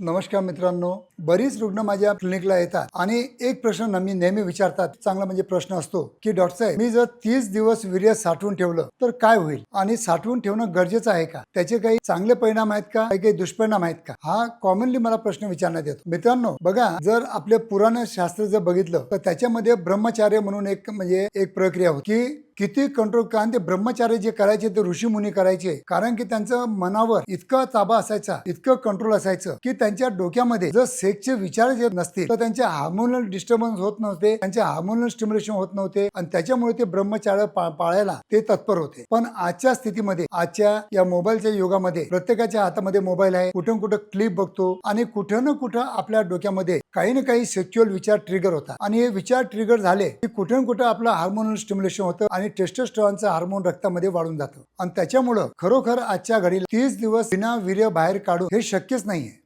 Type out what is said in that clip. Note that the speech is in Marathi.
नमस्कार मित्रांनो. बरीच रुग्ण माझ्या क्लिनिकला येतात आणि एक प्रश्न मी नेहमी विचारतात. चांगला म्हणजे प्रश्न असतो की डॉक्टर साहेब मी जर तीस दिवस वीर्य साठवून ठेवलं तर काय होईल? आणि साठवून ठेवणं गरजेचं आहे का? त्याचे काही चांगले परिणाम आहेत का? काही काही दुष्परिणाम आहेत का? हा कॉमनली मला प्रश्न विचारण्यात येतो. मित्रांनो बघा जर आपले पुराण शास्त्र जर बघितलं तर त्याच्यामध्ये ब्रह्मचार्य म्हणून एक म्हणजे एक प्रक्रिया होती की किती कंट्रोल कारण ते ब्रह्मचार्य जे करायचे ते ऋषी मुनी करायचे. कारण की त्यांचं मनावर इतका ताबा असायचा इतकं कंट्रोल असायचं की त्यांच्या डोक्यामध्ये जर सेक्सचे विचार जे नसतील तर त्यांचे हार्मोनल डिस्टर्बन्स होत नव्हते त्यांचे हार्मोनल स्टिम्युलेशन होत नव्हते आणि त्याच्यामुळे ते ब्रह्मचार्य पाळायला ते तत्पर होते. पण आजच्या स्थितीमध्ये आजच्या या मोबाईलच्या युगामध्ये प्रत्येकाच्या हातामध्ये मोबाईल आहे कुठून कुठं क्लिप बघतो आणि कुठं ना कुठं आपल्या डोक्यामध्ये काही ना काही सेक्च्युअल विचार ट्रिगर होता आणि हे विचार ट्रिगर झाले की कुठून ना कुठं आपलं हार्मोनल स्टिम्युलेशन होतं आणि टेस्टोस्टेरॉनचं हार्मोन रक्तामध्ये वाढून जातं. आणि त्याच्यामुळं खरोखर आजच्या घडीला तीस दिवस विना वीर्य बाहेर काढून हे शक्यच नाहीये.